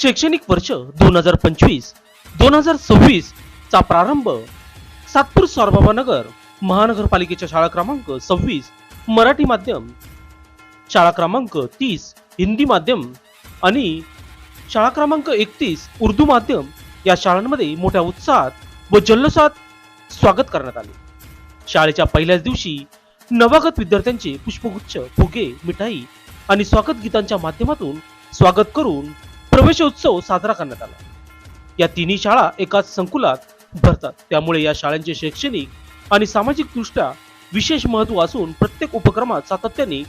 शैक्षणिक वर्ष दोन हजार पंचवीस दोन हजार सव्वीस चा प्रारंभ सातपूर सारबाबानगर महानगरपालिकेच्या शाळा क्रमांक सव्वीस मराठी माध्यम शाळा क्रमांक तीस हिंदी माध्यम आणि शाळा क्रमांक एकतीस उर्दू माध्यम या शाळांमध्ये मोठ्या उत्साहात व जल्लोषात स्वागत करण्यात आले. शाळेच्या पहिल्याच दिवशी नवागत विद्यार्थ्यांचे पुष्पगुच्छ फुगे मिठाई आणि स्वागत गीतांच्या माध्यमातून स्वागत करून प्रवेशोत्सव साजरा करण्यात आला. या तिन्ही शाळा एकाच संकुलात भरतात. त्यामुळे या शाळांचे शैक्षणिक आणि सामाजिक दृष्ट्या विशेष महत्त्व असून प्रत्येक उपक्रमात सातत्याने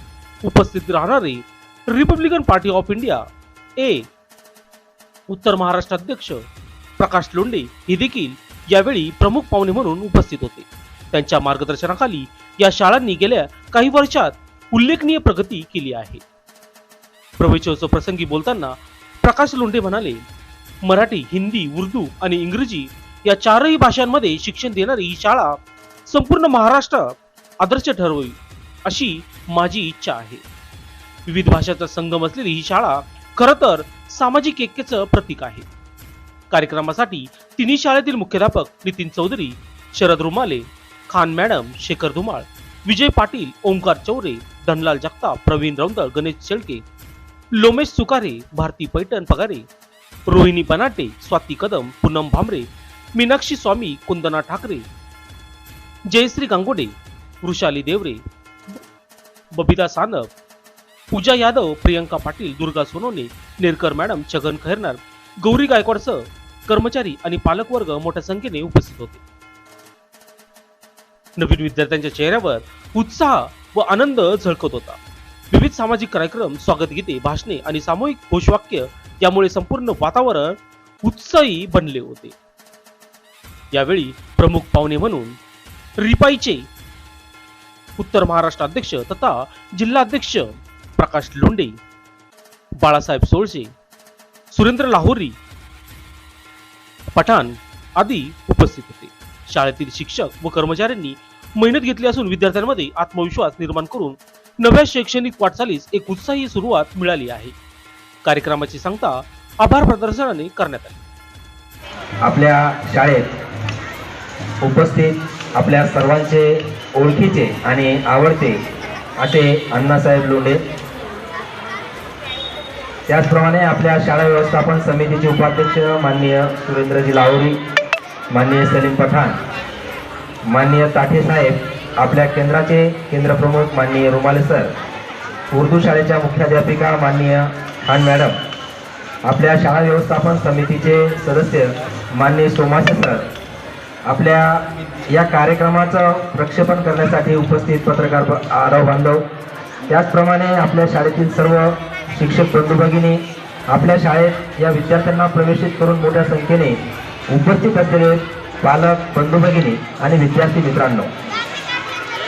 उपस्थित राहणारे Republican party of India A उत्तर महाराष्ट्र अध्यक्ष प्रकाश लोंडे हे देखील यावेळी प्रमुख पाहुणे म्हणून उपस्थित होते. त्यांच्या मार्गदर्शनाखाली या शाळांनी गेल्या काही वर्षात उल्लेखनीय प्रगती केली आहे. प्रवेशोत्सव प्रसंगी बोलताना प्रकाश लोंढे म्हणाले मराठी हिंदी उर्दू आणि इंग्रजी या चारही भाषांमध्ये शिक्षण देणारी ही शाळा संपूर्ण महाराष्ट्र आदर्श ठरवी अशी माझी इच्छा आहे. विविध भाषांचा संगम असलेली ही शाळा खरं तर सामाजिक ऐक्याचं प्रतीक आहे. कार्यक्रमासाठी तिन्ही शाळेतील मुख्याध्यापक नितीन चौधरी शरद रुमाले खान मॅडम शेखर धुमाळ विजय पाटील ओंकार चौरे धनलाल जगताप प्रवीण रौंदळ गणेश शेळके लोमेश सुकारे भारती पैठण पगारे रोहिणी बनाटे स्वाती कदम पूनम भांबरे मीनाक्षी स्वामी कुंदना ठाकरे जयश्री गांगोडे वृषाली देवरे बबिता सानप पूजा यादव प्रियंका पाटील दुर्गा सोनवणे नेरकर मॅडम छगन खैरनार गौरी गायकवाडसह कर्मचारी आणि पालकवर्ग मोठ्या संख्येने उपस्थित होते. नवीन विद्यार्थ्यांच्या चेहऱ्यावर उत्साह व आनंद झळकत होता. विविध सामाजिक कार्यक्रम स्वागत गीते भाषणे आणि सामूहिक घोषवाक्य यामुळे संपूर्ण वातावरण उत्साही बनले होते. यावेळी प्रमुख पाहुणे म्हणून रिपाईचे उत्तर महाराष्ट्र अध्यक्ष तथा जिल्हाध्यक्ष प्रकाश लोंडे बाळासाहेब सोळसे सुरेंद्र लाहोरी पठाण आदी उपस्थित होते. शाळेतील शिक्षक व कर्मचाऱ्यांनी मेहनत घेतली असून विद्यार्थ्यांमध्ये आत्मविश्वास निर्माण करून नव्या शैक्षणिक वाटचालीस एक उत्साही सुरुवात मिळाली आहे. कार्यक्रमाची सांगता आभार प्रदर्शनाने करण्यात आली. आपल्या शाळेत उपस्थित आपल्या सर्वांचे ओळखीचे आणि आवडते असे अण्णासाहेब लोंढे. त्याचप्रमाणे आपल्या शाळा व्यवस्थापन समितीचे उपाध्यक्ष माननीय सुरेंद्रजी लाहोरी माननीय सलीम पठाण माननीय ताठे साहेब आपल्या केंद्राचे केंद्रप्रमुख माननीय रुमाले सर उर्दू शाळेच्या मुख्याध्यापिका माननीय खान मॅडम आपल्या शाळा व्यवस्थापन समितीचे सदस्य माननीय सोमाशे सर आपल्या या कार्यक्रमाचं प्रक्षेपण करण्यासाठी उपस्थित पत्रकार ब- आरव बांधव त्याचप्रमाणे आपल्या शाळेतील सर्व शिक्षक बंधू भगिनी आपल्या शाळेत या विद्यार्थ्यांना प्रवेशित करून मोठ्या संख्येने उपस्थित असलेले पालक बंधू भगिनी आणि विद्यार्थी मित्रांनो.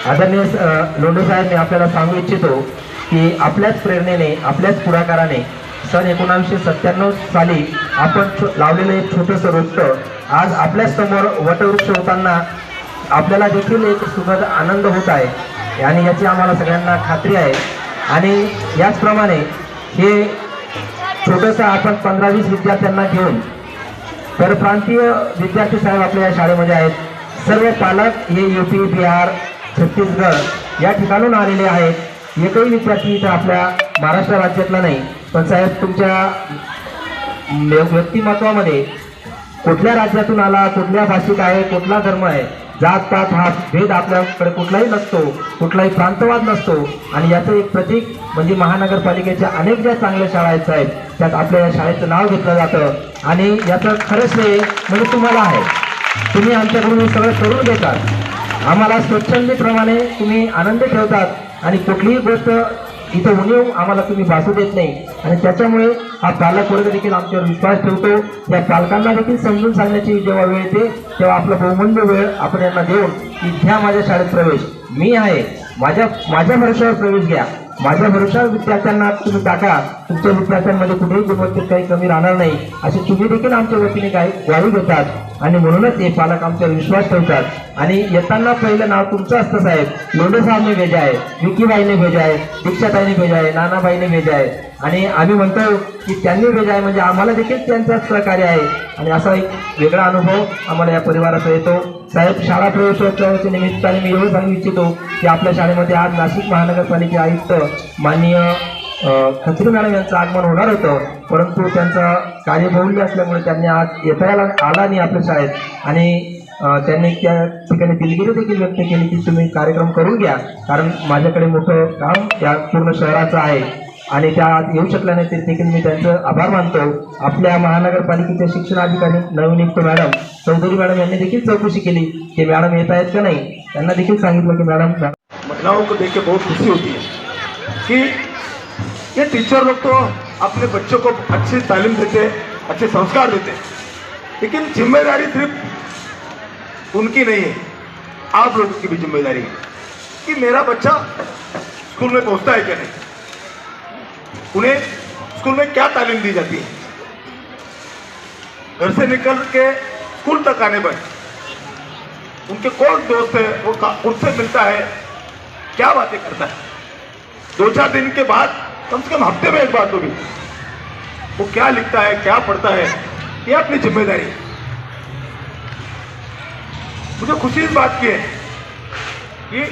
आदरणीय लोंढे साहेब मी आपल्याला सांगू इच्छितो की आपल्याच प्रेरणेने आपल्याच पुढाकाराने सन एकोणावीसशे सत्त्याण्णव साली आपण लावलेलं एक छोटंसं रोपटं आज आपल्याच समोर वटवृक्ष होताना आपल्याला देखील एक सुखद आनंद होत आहे. आणि याची आम्हाला सगळ्यांना खात्री आहे. आणि याचप्रमाणे हे छोटंसं आपण पंधरा वीस विद्यार्थ्यांना घेऊन परप्रांतीय विद्यार्थी साहेब आपल्या या शाळेमध्ये आहेत. सर्व पालक हे यू पी बिहार छत्तीसगड या ठिकाणून आलेले आहेत. एकही विद्यार्थी इथं आपल्या महाराष्ट्र राज्यातला नाही. पण साहेब तुमच्या व्यक्तिमत्वामध्ये कुठल्या राज्यातून आला कुठल्या भाषिक आहे कुठला धर्म आहे जात पात हा भेद आपल्याकडे कुठलाही नसतो कुठलाही प्रांतवाद नसतो. आणि याचं एक प्रतीक म्हणजे महानगरपालिकेच्या अनेक ज्या चांगल्या शाळा आहेत साहेब त्यात आपल्या या शाळेचं नाव घेतलं जातं. आणि याचं खरंच श्रेय म्हणजे तुम्हाला आहे. तुम्ही आमच्याकडून हे सगळं करून देतात. आम्हाला स्वच्छंदीप्रमाणे तुम्ही आनंद ठेवतात आणि कुठलीही गोष्ट इथं उणीव आम्हाला तुम्ही भासू देत नाही. आणि त्याच्यामुळे हा पालक वर्ग देखील आमच्यावर विश्वास ठेवतो. या पालकांना देखील समजून सांगण्याची जेव्हा वेळ येते तेव्हा आपला बहुमूल्य वेळ आपण यांना देऊन की घ्या माझ्या शाळेत प्रवेश. मी आहे. माझ्या माझ्या भरोश्यावर प्रवेश घ्या. माझ्या भरोशावर विद्यार्थ्यांना तुम्ही टाका. तुमच्या विद्यार्थ्यांमध्ये कुठेही गुणवत्तेत काही कमी राहणार नाही. असे तुम्ही देखील आमच्या वतीने काही ग्वाही देतात. आणि म्हणूनच हे पालक आमच्यावर विश्वास ठेवतात. आणि येताना पहिलं नाव तुमचं असतं साहेब. लोंढे साहेबने भेजा आहे विकीबाईने भेजा आहे दीक्षाताईने भेजा आहे नानाबाईने भेजा आहे. आणि आम्ही म्हणतो की त्यांनी वेगळं आहे म्हणजे आम्हाला देखील त्यांचं सहकार्य आहे. आणि असा एक वेगळा अनुभव आम्हाला या परिवाराचा येतो. साहेब शाळा प्रवेशोत्सवाच्या निमित्ताने मी एवढं सांगू इच्छितो की आपल्या शाळेमध्ये आज नाशिक महानगरपालिका आयुक्त माननीय खत्री मॅडम यांचं आगमन होणार होतं. परंतु त्यांचं कार्यबहुल्य असल्यामुळे त्यांनी आज येता यायला आला नाही आपल्या शाळेत. आणि त्यांनी त्या ठिकाणी दिलगिरी देखील व्यक्त केली की तुम्ही कार्यक्रम करून घ्या. कारण माझ्याकडे मोठं काम या पूर्ण शहराचं आहे. आणि त्या आज येऊ शकल्या नाही तरी देखील मी त्यांचं आभार मानतो. आपल्या महानगरपालिकेच्या शिक्षणाधिकारी नवनियुक्त मॅडम चौधरी मॅडम यांनी देखील चौकशी केली की मॅडम येत आहेत का नाही? त्यांना देखील सांगितलं की मॅडम महिलाओं को देख के बहुत खुशी होती. है कि ये टीचर लोग तो अपने बच्चों को अच्छी तालीम देते अच्छे संस्कार देते. लेकिन जिम्मेदारी सिर्फ उनकी नहीं है. आप लोगों की भी जिम्मेदारी है. कि मेरा बच्चा स्कूल में पहुंचता है क्या नहीं? उन्हें स्कूल में क्या तालीम दी जाती है? घर से निकल के स्कूल तक आने पर उनके कौन दोस्त है? वो उनसे मिलता है? क्या बातें करता है? दो चार दिन के बाद, कम से कम हफ़्ते में एक बात होगी वो क्या लिखता है, क्या पढ़ता है, ये अपनी ज़िम्मेदारी। है मुझे खुशी इस बात की है कि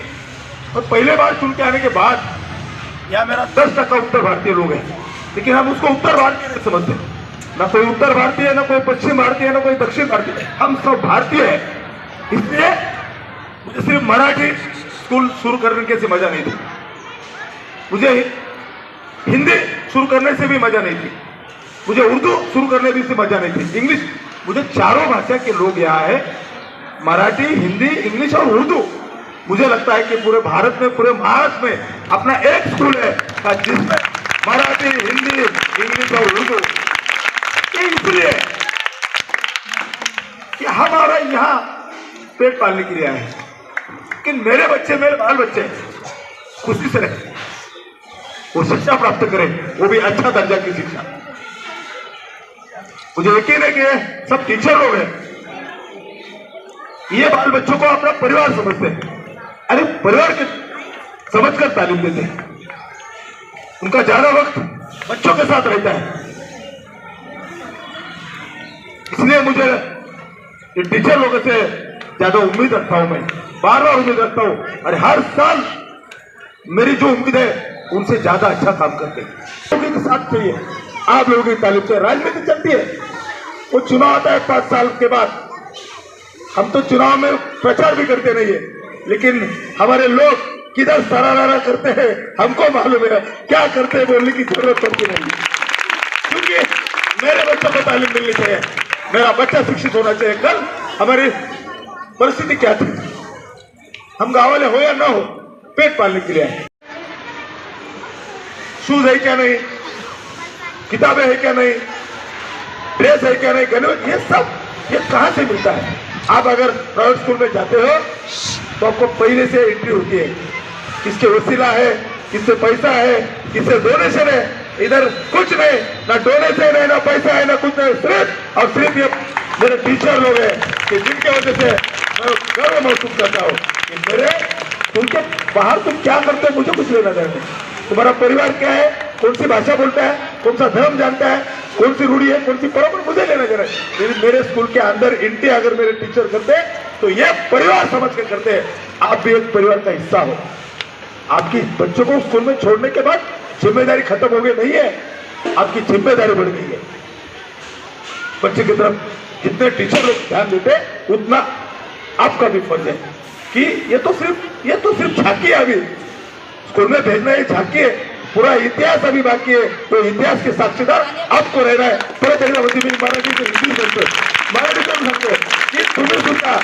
और पहले बार चुन के आने के बाद यहाँ मेरा दस टका उत्तर भारतीय लोग हैं। लेकिन हम उसको उत्तर भारतीय नहीं समझते। ना कोई उत्तर भारतीय है, ना कोई पश्चिम भारतीय है, ना कोई दक्षिण भारतीय हम सब भारतीय हैं। इसलिए मुझे सिर्फ़ मराठी स्कूल शुरू करने के से मज़ा नहीं थी। मुझे हिंदी शुरू करने से भी मज़ा नहीं थी। मुझे उर्दू शुरू करने भी से मज़ा नहीं थी। इंग्लिश, मुझे चारों भाषा के लोग यहाँ है। मराठी, हिंदी, इंग्लिश और उर्दू। मुझे लगता है कि पूरे भारत में, पूरे महाराष्ट्र में अपना एक स्कूल है जिसमें मराठी, हिंदी, इंग्लिश और उर्दू इसलिए कि हमारा यहाँ पेट पालने के लिए आए कि मेरे बच्चे, मेरे बाल बच्चे खुशी से रहे, वो शिक्षा प्राप्त करें, वो भी अच्छा दर्जा की शिक्षा। मुझे यकीन है कि सब टीचर लोग हैं। ये बाल बच्चों को अपना परिवार समझते हैं। अरे परिवार के समझकर तालीम देते हैं। उनका ज़्यादा वक्त बच्चों के साथ रहता है। इसलिए मुझे टीचर लोगों से ज़्यादा उम्मीद रखता हूँ मैं। बार बार उम्मीद रखता हूँ। अरे हर साल मेरी जो उम्मीद है, उनसे ज़्यादा अच्छा काम करते हैं। के साथ चाहिए। आप लोगों की तालीम से राजनीति चलती है। वो चुनाव आता है पाँच साल के बाद। हम तो चुनाव में प्रचार भी करते नहीं है। लेकिन हमारे लोग किधर सरारा करते हैं, हमको मालूम है। क्या करते हैं बोलने की ज़रूरत पड़ती नहीं। क्योंकि मेरे बच्चों को तालीम मिलनी चाहिए। मेरा बच्चा शिक्षित होना चाहिए। कल हमारी परिस्थिति क्या थी? हम गाँव वाले हो या ना हो, पेट पालने के लिए आए। शूज़ है क्या नहीं? किताबें है क्या नहीं? ड्रेस है क्या नहीं? गणवेश ये सब, ये कहाँ से मिलता है? आप अगर प्राइवेट स्कूल में जाते हो तो आपको पहले से एंट्री होती है। किसके वसीला है, किससे पैसा है, किससे डोनेशन है, इधर कुछ नहीं, ना डोनेशन है, ना पैसा है, ना कुछ नहीं, सिर्फ़ और सिर्फ़ ये मेरे टीचर लोग हैं कि जिनके वजह से मैं गर्व महसूस करता हूँ कि मेरे, उनके बाहर तुम क्या करते हो, मुझे कुछ लेना नहीं। तुम्हारा परिवार क्या है, कौन सी भाषा बोलता है, कौन सा धर्म जानता है, कौन सी रूढ़ी है, कौन सी परंपरा, मुझे लेना देना है मेरे स्कूल के अंदर इंटी अगर मेरे टीचर करते तो ये परिवार समझ के करते हैं। आप भी एक परिवार का हिस्सा हो। आपकी बच्चों को स्कूल में छोड़ने के बाद ज़िम्मेदारी खत्म हो गई, नहीं है। आपकी ज़िम्मेदारी बढ़ गई है। बच्चे की तरफ़ जितने टीचर लोग ध्यान देते उतना आपका भी फ़र्ज़ है कि ये तो सिर्फ़, ये तो सिर्फ़ झांकी है अभी। स्कूल में भेजना ही झांकी है। पूरा इतिहास अभी बाकी है। तो इतिहास के साक्षीदार आपको रहना है। परत एकदा म्हणजे मी बोलतोय मराठीतून सांगतोय की तुम्ही सुद्धा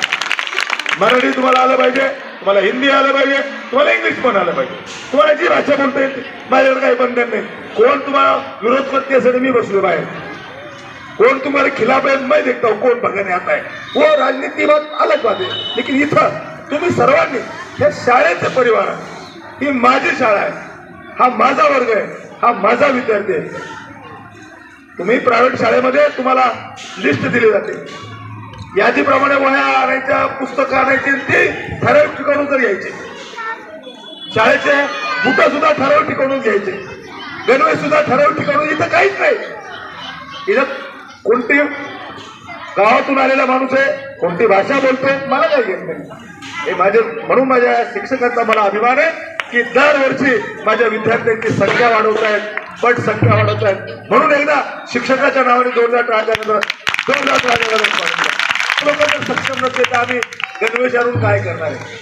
मराठी तुम्हाला आलं पाहिजे तुम्हाला हिंदी आलं पाहिजे तुम्हाला इंग्लिश पण आलं पाहिजे. तुम्हाला जी भाषा बोलता येईल माझ्याकडे काही बंधन नाही. कोण तुम्हाला विरोध करते मी बसलो बाहेर. कोण तुम्हाला खिलाफ आहे मी देखता कोण भगाने आता आहे वो राजनीती बात अलग बात आहे. लेकिन इथं तुम्ही सर्वांनी या शाळेचे परिवार आहे. ही माझी शाळा आहे. हा माझा वर्ग आहे. हा माझा विद्यार्थी आहे. तुम्ही प्रायव्हेट शाळेमध्ये तुम्हाला लिस्ट दिली जाते. यादीप्रमाणे वह्या आणायच्या पुस्तकं आणायची ती ठराविक ठिकाणून तर यायचे. शाळेचे बुट सुद्धा ठराविक ठिकाणून घ्यायचे. गणवे सुद्धा ठराविक ठिकाणून इथं काहीच नाही. इथं कोणती गावातून आलेला माणूस आहे कोणती भाषा बोलतोय मला काही घेत नाही. हे माझे म्हणून माझ्या शिक्षकांचा मला अभिमान आहे की दरवर्षी माझ्या विद्यार्थ्यांची संख्या वाढवत आहेत पट संख्या वाढवत आहेत. म्हणून एकदा शिक्षकाच्या नावाने जोरदार टाळ्या जोरदार टाळ्या लोकांना सक्षम नसते तर आम्ही गणवेश आणून काय करणार आहे?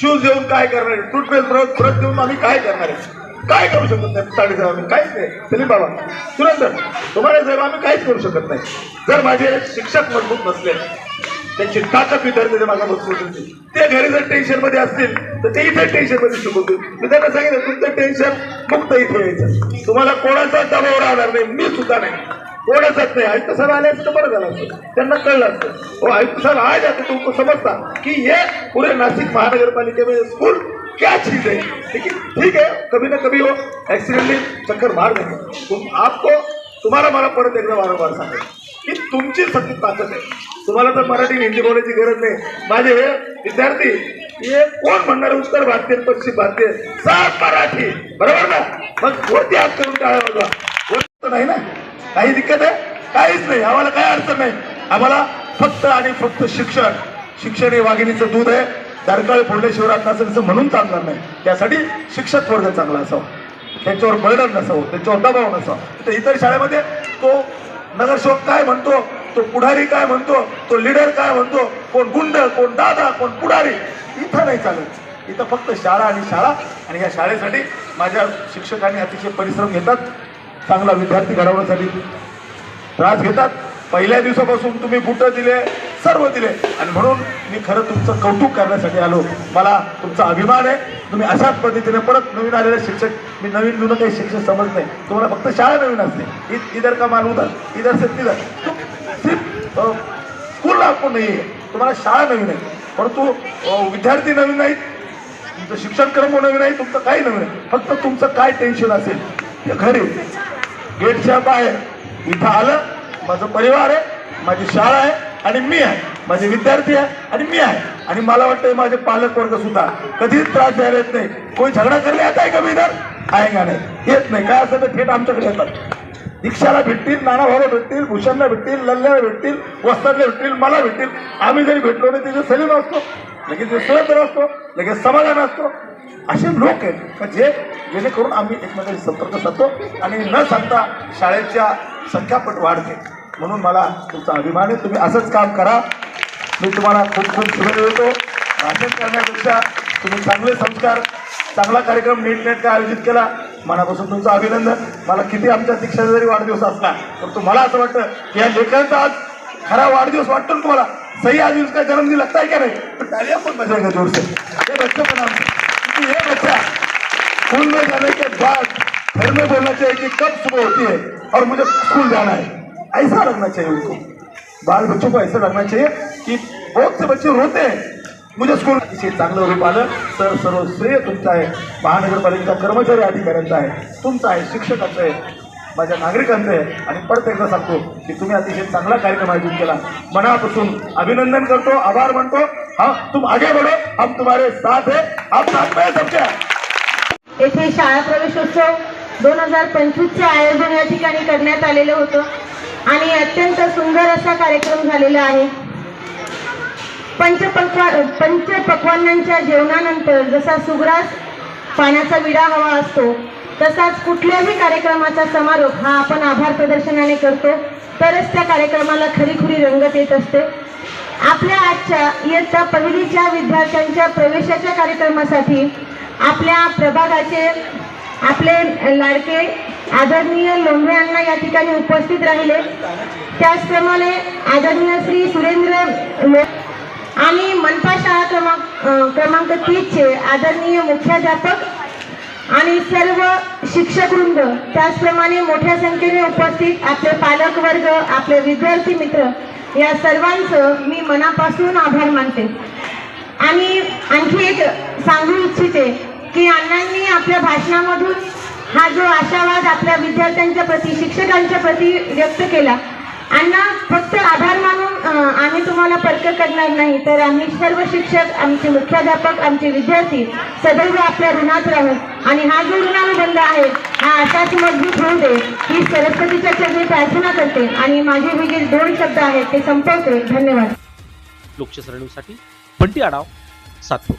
शूज देऊन काय करणार आहे? टूथपेस्ट ब्रश ब्रश देऊन आम्ही काय करणार आहे? काय करू शकत नाही? साडेसाहेब आम्ही काहीच नाही. दिलीप बाबा सुरेंद्र तुम्हाला साहेब आम्ही काहीच करू शकत नाही. जर माझे शिक्षक मजबूत नसले त्यांची ताकद विद्यार्थी माझा मजबूत होती ते घरी जर टेन्शनमध्ये असतील तर ते इथे टेन्शनमध्ये शिकवतील मी त्यांना सांगितलं तुमचं टेन्शन मुक्त इथे यायचं. तुम्हाला कोणाचा दबाव राहणार नाही मी सुद्धा नाही. कोणाचाच नाही. आयुक्त साहेब आले असतं बरं झालं असतं. त्यांना कळलं असतं. हो आयुक्त साहेब आज आता. तुमको समजता की ये पुढे नाशिक महानगरपालिकेमध्ये स्कूल क्या चीज है लेकिन ठीक है कभी ना कभी वो एक्सीडेंटली चक्कर मार देंगे तुम आपको तुम्हाला मला परत एकदा वारंवार सांगेल की तुमची सत्य ताकद आहे. तुम्हाला तर मराठी हिंदी बोलायची गरज नाही. माझे हे विद्यार्थी हे कोण म्हणणार उत्तर भारतीय पश्चिम भारतीय. सात मराठी. बरोबर ना? मग कोणती आज करून टाळा बघा नाही ना? काही दिक्कत आहे? काहीच नाही. आम्हाला काय अडचण नाही. आम्हाला फक्त आणि फक्त शिक्षण. शिक्षण हे वाघिणीचं दूध आहे. दरकाळ फोडले शिवरात नसेल असं म्हणून चालणार नाही. त्यासाठी शिक्षक वर्ग चांगला असावा. त्यांच्यावर बर्डन नसावं. त्यांच्यावर दबाव नसावा. तर इतर शाळेमध्ये तो नगरसेवक काय म्हणतो? तो पुढारी काय म्हणतो? तो लीडर काय म्हणतो? कोण गुंड कोण दादा कोण पुढारी? इथं नाही चालत. इथं फक्त शाळा आणि शाळा. आणि या शाळेसाठी माझ्या शिक्षकांनी अतिशय परिश्रम घेतात. चांगला विद्यार्थी घडवण्यासाठी त्रास घेतात. पहिल्या दिवसापासून तुम्ही बुटं दिले सर्व दिले. आणि म्हणून मी खरं तुमचं कौतुक करण्यासाठी आलो. मला तुमचा अभिमान आहे. तुम्ही अशाच पद्धतीने परत नवीन आलेले शिक्षक मी नवीन जुनं काही शिक्षक समज नाही. तुम्हाला फक्त शाळा नवीन असते. इ- इधर का माल उधर इधर से तिधर. सिर्फ स्कूल आपको नाही आहे तुम्हाला शाळा नवीन आहे. परंतु विद्यार्थी नवीन नाहीत. तुमचं शिक्षण क्रम नवीन आहे. तुमचं काही नवीन आहे. फक्त तुमचं काय टेन्शन असेल ते खरे गेटच्या बाहेर इथं आलं। माझं परिवार आहे माझी शाळा आहे आणि मी आहे. माझे विद्यार्थी आहे आणि मी आहे. आणि मला वाटतं माझे पालक वर्ग सुद्धा. कधीच त्रास द्यायला येत नाही. कोणी झगडा करले येत आहे का मी इधर? आहे का नाही? येत नाही. काय असं तर थेट आमच्याकडे येतात. दीक्षाला भेटतील नानाभाऊला भेटतील भूषणला भेटतील लल्ल्याला भेटतील वस्तादला भेटतील मला भेटतील. आम्ही जरी भेटलो नाही तिथे सलीम असतो. लगेच सुरेंद्र असतो लगेच समाधान असतो. असे लोक आहेत का जे जेणेकरून आम्ही एकमेकांशी संपर्क साधतो आणि न सांगता शाळेच्या संख्यापट वाढते. म्हणून मला तुमचा अभिमान आहे. तुम्ही असंच काम करा. मी तुम्हाला खूप खूप शुभेच्छा देतो. भाषण करण्यापेक्षा तुम्ही चांगले संस्कार चांगला कार्यक्रम नीटनेटका आयोजित केला. मनापासून तुमचं अभिनंदन. मला किती आमच्या दीक्षाचा जरी वाढदिवस असला तर तुम्हाला असं वाटतं की या लेखकांचा आज खरा वाढदिवस वाटतो ना तुम्हाला? सही आदमी उसका जन्मदिन लगता है क्या नहीं? तो तालियां कौन बजाएगा जोर से। ये बच्चों का नाम। क्योंकि ये बच्चा स्कूल में जाने के बाद घर में बोलना चाहिए कि कब सुबह होती है और मुझे स्कूल जाना है। ऐसा लगना चाहिए उनको। बाल बच्चों को ऐसा लगना चाहिए कि बहुत से बच्चे रोते हैं। मुझे स्कूल अतिशय चांगलं रूप आलं तर सर्व श्रेय तुमचं आहे महानगरपालिकेचा कर्मचारी अधिकाऱ्यांचा आहे तुमचा आहे शिक्षकाचं आहे माझ्या नागरिकांचं आहे. आणि परत एकदा सांगतो की तुम्ही अतिशय चांगला कार्यक्रम आयोजित केला. मनापासून अभिनंदन करतो आभार मानतो. हा तुम आगे बढ़ो. हम तुम्हारे साथ है. आप साथ में येथे शाळा प्रवेशोत्सव दोन हजार पंचवीसचे आयोजन या ठिकाणी करण्यात आलेलं होतं. आणि अत्यंत सुंदर असा कार्यक्रम झालेला आहे. पंचपक्वा पंचपक्वान्नांच्या जेवणानंतर जसा सुग्रास पाण्याचा विडा हवा असतो तसाच कुठल्याही कार्यक्रमाचा समारोप हा आपण आभार प्रदर्शनाने करतो. तरच त्या कार्यक्रमाला खरीखुरी रंगत येत असते. आपल्या आजच्या इयत्ता पहिलीच्या विद्यार्थ्यांच्या प्रवेशाच्या कार्यक्रमासाठी आपल्या प्रभागाचे आपले लाडके आदरणीय लोंढे अण्णा या ठिकाणी उपस्थित राहिले. त्याचप्रमाणे आदरणीय श्री सुरेंद्र लो आणि मनपा शाळा क्रमांक क्रमांक तीसचे आदरणीय मुख्याध्यापक आणि सर्व शिक्षक वृंद त्याचप्रमाणे मोठ्या संख्येने उपस्थित आपले पालक वर्ग आपले विद्यार्थी मित्र या सर्वांचं मी मनापासून आभार मानते. आणि आणखी एक सांगू इच्छिते की अण्णांनी आपल्या भाषणामधून हा जो आशावाद आपल्या विद्यार्थ्यांच्या प्रती शिक्षकांच्या प्रती व्यक्त केला. अण्णा फक्त आभार मानून आम्ही तुम्हाला पर्क करणार नाही तर आम्ही सर्व शिक्षक आमचे मुख्याध्यापक आमचे विद्यार्थी सदैव आपल्या ऋणात राहू. आणि हा जो ऋणानुबंध आहे हा असाच मजबूत होऊ दे. ही सरस्वतीच्या चरणी प्रार्थना करते आणि माझे हे जे दोन शब्द आहेत ते संपवते. धन्यवाद. लोकशाही न्यूजसाठी बंटी आडाव सातपूर.